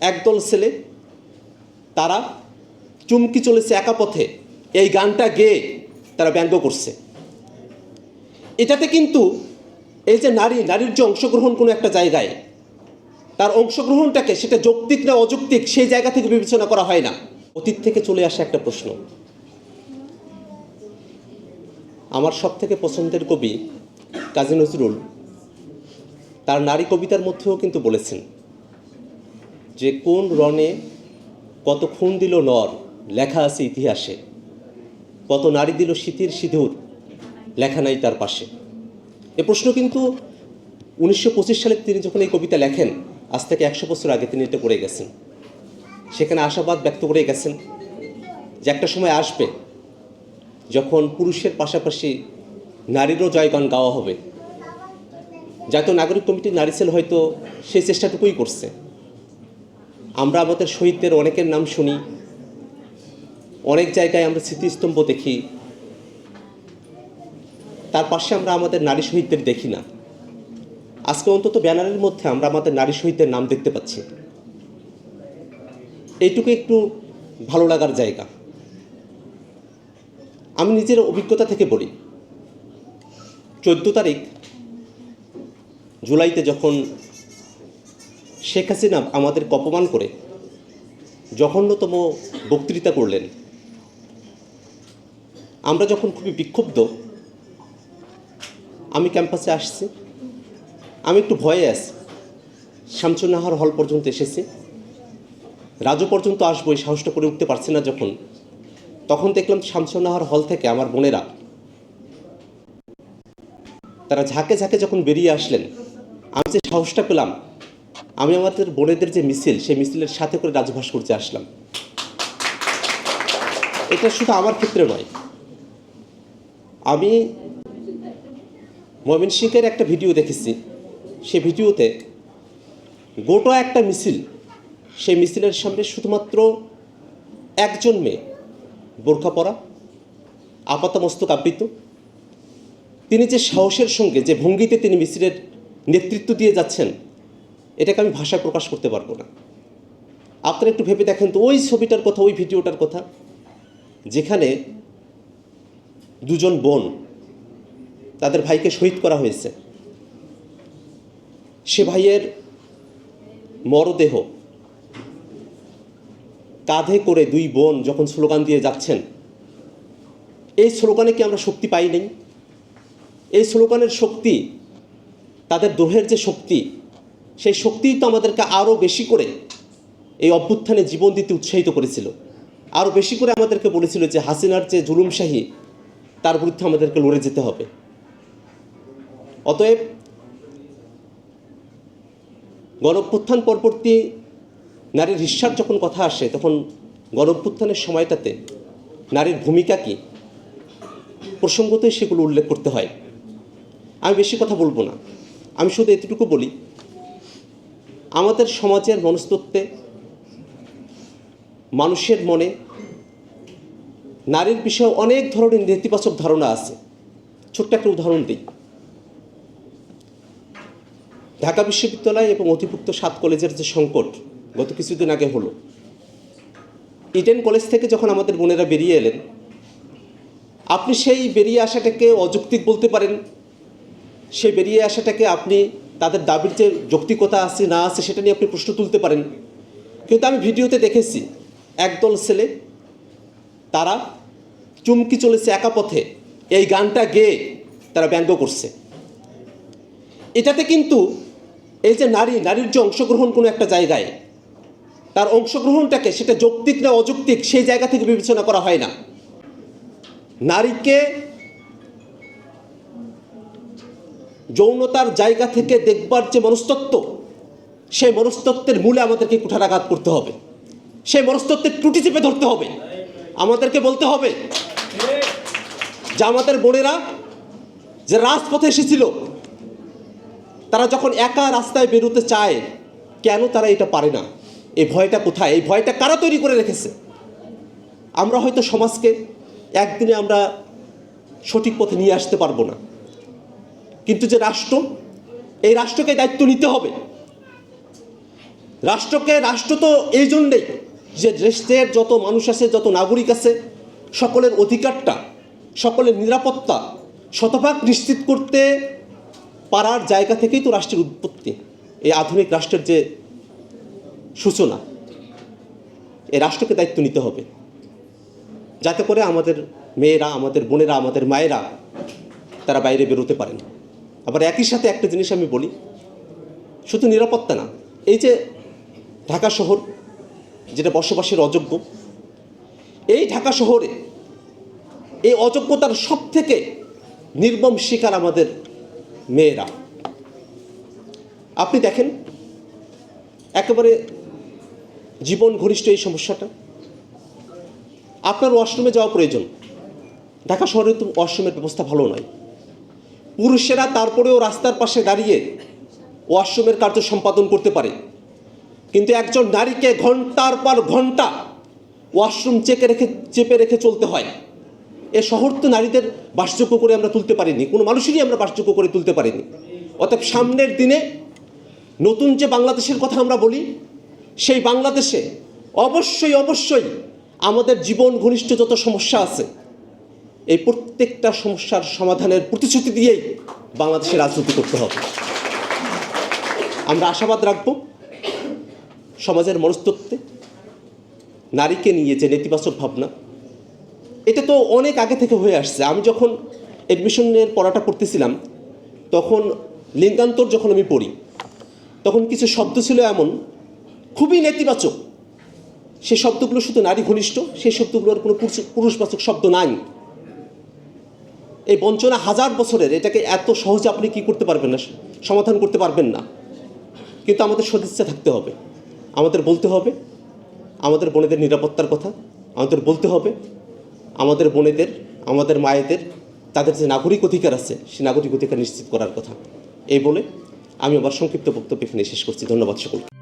একদল ছেলে, তারা চুমকি চলেছে একা পথে। এই গানটা গেয়ে তারা ব্যঙ্গ করছে। এটাতে কিন্তু এই যে নারী, নারীর যে অংশগ্রহণ কোনো একটা জায়গায়, তার অংশগ্রহণটাকে সেটা যৌক্তিক না অযৌক্তিক সেই জায়গা থেকে বিবেচনা করা হয় না। অতীত থেকে চলে আসা একটা প্রশ্ন। আমার সব থেকে পছন্দের কবি কাজী নজরুল, তার নারী কবিতার মধ্যেও কিন্তু বলেছেন যে কোন রণে কত খুন দিল নর, লেখা আছে ইতিহাসে। কত নারী দিল শীতের সিঁদুর, লেখা নাই তার পাশে। এ প্রশ্ন কিন্তু উনিশশো পঁচিশ সালে তিনি যখন এই কবিতা লেখেন, আজ থেকে একশো বছর আগে তিনি এটা করে গেছেন। সেখানে আশাবাদ ব্যক্ত করে গেছেন যে একটা সময় আসবে যখন পুরুষের পাশাপাশি নারীরও জয়গান গাওয়া হবে। জাতীয় নাগরিক কমিটির নারী সেল হয়তো সেই চেষ্টাটুকুই করছে। আমরা আমাদের শহীদদের অনেকের নাম শুনি। অনেক জায়গায় আমরা স্মৃতিস্তম্ভ দেখি। তার পাশে আমরা আমাদের নারী শহীদদের দেখি না। আজকে অন্তত ব্যানারের মধ্যে আমরা আমাদের নারী শহীদদের নাম দেখতে পাচ্ছি। এইটুকু একটু ভালো লাগার জায়গা। আমি নিজের অভিজ্ঞতা থেকে বলি। চোদ্দ তারিখ জুলাইতে যখন শেখ হাসিনা আমাদের অপমান করে জঘন্যতম বক্তৃতা করলেন। আমরা যখন খুবই বিক্ষুব্ধ, আমি ক্যাম্পাসে আসছি, আমি একটু ভয়ে আছি। শামসুন্নাহার হল পর্যন্ত এসেছি। রাজু পর্যন্ত আসব, এই সাহসটা করে উঠতে পারছি না যখন। তখন দেখলাম শামসুন্নাহার হল থেকে আমার বোনেরা তারা ঝাঁকে ঝাঁকে যখন বেরিয়ে আসলেন, আমি যে সাহসটা পেলাম আমি আমাদের বোনেদের যে মিছিল, সেই মিছিলের সাথে করে রাজভাস করতে আসলাম। এটা শুধু আমার ক্ষেত্রে নয়। আমি ময়মনসিংহের একটা ভিডিও দেখেছি। সে ভিডিওতে গোটা একটা মিছিল, সেই মিছিলের সামনে শুধুমাত্র একজন মেয়ে, বোরখা পরা, আপাতমস্তক আবৃত। তিনি যে সাহসের সঙ্গে, যে ভঙ্গিতে তিনি মিছিলের নেতৃত্ব দিয়ে যাচ্ছেন এটাকে আমি ভাষায় প্রকাশ করতে পারব না। আপনারা একটু ভেবে দেখেন তো, ওই ছবিটার কথা, ওই ভিডিওটার কথা, যেখানে দুজন বোন তাদের ভাইকে শহীদ করা হয়েছে। সে ভাইয়ের মরদেহ কাঁধে করে দুই বোন যখন স্লোগান দিয়ে যাচ্ছেন, এই স্লোগানে কি আমরা শক্তি পাই নাই? এই স্লোগানের শক্তি, তাদের দোহের যে শক্তি সেই শক্তিই তো আমাদেরকে আরও বেশি করে এই অভ্যুত্থানে জীবন দিতে উৎসাহিত করেছিল। আরও বেশি করে আমাদেরকে বলেছিল যে হাসিনার যে জুলুমশাহী তার বিরুদ্ধে আমাদেরকে লড়ে যেতে হবে। অতএব গণঅভ্যুত্থান পরবর্তী নারীর হিস্সার যখন কথা আসে, তখন গণঅভ্যুত্থানের সময়টাতে নারীর ভূমিকা কী প্রসঙ্গতই সেগুলো উল্লেখ করতে হয়। আমি বেশি কথা বলব না। আমি শুধু এতটুকু বলি আমাদের সমাজের মনস্তত্ত্বে, মানুষের মনে নারীর বিষয়ে অনেক ধরনের নেতিবাচক ধারণা আছে। ছোট্ট একটা উদাহরণ দিই। ঢাকা বিশ্ববিদ্যালয় এবং অধিভুক্ত সাত কলেজের যে সংকট গত কিছুদিন আগে হলো, ইডেন কলেজ থেকে যখন আমাদের বোনেরা বেরিয়ে এলেন, আপনি সেই বেরিয়ে আসাটাকে অযৌক্তিক বলতে পারেন, সেই বেরিয়ে আসাটাকে আপনি তাদের দাবির যে যৌক্তিকতা আছে, না আছে, সেটা নিয়ে আপনি প্রশ্ন তুলতে পারেন। কিন্তু আমি ভিডিওতে দেখেছি, একদল ছেলে, তারা চুমকি চলেছে একা পথে। এই গানটা গেয়ে তারা ব্যঙ্গ করছে। এটাতে কিন্তু এই যে নারী, নারীর যে অংশগ্রহণ কোনো একটা জায়গায়, তার অংশগ্রহণটাকে সেটা যৌক্তিক না অযৌক্তিক, সেই জায়গা থেকে বিবেচনা করা হয় না। নারীকে যৌনতার জায়গা থেকে দেখবার যে মনস্তত্ব, সেই মনস্তত্বের মূলে আমাদেরকে কুঠারাঘাত করতে হবে। সেই মনস্তত্ত্বের ত্রুটি চেপে ধরতে হবে। আমাদেরকে বলতে হবে যে আমাদের বোনেরা যে রাজপথে এসেছিল, তারা যখন একা রাস্তায় বেরোতে চায়, কেন তারা এটা পারে না? এই ভয়টা কোথায়? এই ভয়টা কারা তৈরি করে রেখেছে? আমরা হয়তো সমাজকে একদিনে আমরা সঠিক পথে নিয়ে আসতে পারব না। কিন্তু যে রাষ্ট্র, এই রাষ্ট্রকে দায়িত্ব নিতে হবে। রাষ্ট্রকে, রাষ্ট্র তো এই জন্যেই যে দেশের যত মানুষ আছে, যত নাগরিক আছে, সকলের অধিকারটা, সকলের নিরাপত্তা শতভাগ নিশ্চিত করতে পারার জায়গা থেকেই তো রাষ্ট্রের উৎপত্তি। এই আধুনিক রাষ্ট্রের যে সূচনা, এই রাষ্ট্রকে দায়িত্ব নিতে হবে। যাতে করে আমাদের মেয়েরা, আমাদের বোনেরা, আমাদের মায়েরা তারা বাইরে বেরোতে পারেন। আবার একই সাথে একটা জিনিস আমি বলি, শুধু নিরাপত্তা না, এই যে ঢাকা শহর, যেটা বসবাসের অযোগ্য, এই ঢাকা শহরে এই অযোগ্যতার সব থেকে নির্মম শিকার আমাদের মেয়েরা। আপনি দেখেন, একেবারে জীবন ঘনিষ্ঠ এই সমস্যাটা। আপনার ওয়াশরুমে যাওয়া প্রয়োজন। ঢাকা শহরে তো ওয়াশরুমের ব্যবস্থা ভালো নয়। পুরুষেরা তারপরেও রাস্তার পাশে দাঁড়িয়ে ওয়াশরুমের কার্য সম্পাদন করতে পারে। কিন্তু একজন নারীকে ঘণ্টার পর ঘণ্টা ওয়াশরুম চেকে রেখে, চেপে রেখে চলতে হয়। এ শহর তো নারীদের বাসযোগ্য করে আমরা তুলতে পারিনি। কোনো মানুষেরই আমরা বাসযোগ্য করে তুলতে পারিনি। অতএব সামনের দিনে নতুন যে বাংলাদেশের কথা আমরা বলি, সেই বাংলাদেশে অবশ্যই অবশ্যই আমাদের জীবন ঘনিষ্ঠ যত সমস্যা আছে এই প্রত্যেকটা সমস্যার সমাধানের প্রতিশ্রুতি দিয়েই বাংলাদেশে রাজনীতি করতে হবে। আমরা আশাবাদ রাখব সমাজের মনস্তত্ত্বে নারীকে নিয়ে যে নেতিবাচক ভাবনা, এটা তো অনেক আগে থেকে হয়ে আসছে। আমি যখন অ্যাডমিশনের পড়াটা পড়তেছিলাম তখন লিঙ্গান্তর যখন আমি পড়ি, তখন কিছু শব্দ ছিল এমন, খুবই নেতিবাচক। সে শব্দগুলো শুধু নারী ঘনিষ্ঠ সেই শব্দগুলোর কোনো পুরুষবাচক শব্দ নাই। এই বঞ্চনা হাজার বছরের, এটাকে এত সহজে আপনি কি করতে পারবেন না? সমাধান করতে পারবেন না। কিন্তু আমাদের সদিচ্ছা থাকতে হবে। আমাদের বলতে হবে, আমাদের বোনেদের নিরাপত্তার কথা, আমাদের বলতে হবে, আমাদের বোনেদের, আমাদের মায়েদের, তাদের যে নাগরিক অধিকার আছে সেই নাগরিক অধিকার নিশ্চিত করার কথা। এই বলে আমি আবার সংক্ষিপ্ত বক্তব্য এখানে শেষ করছি। ধন্যবাদ সকলকে।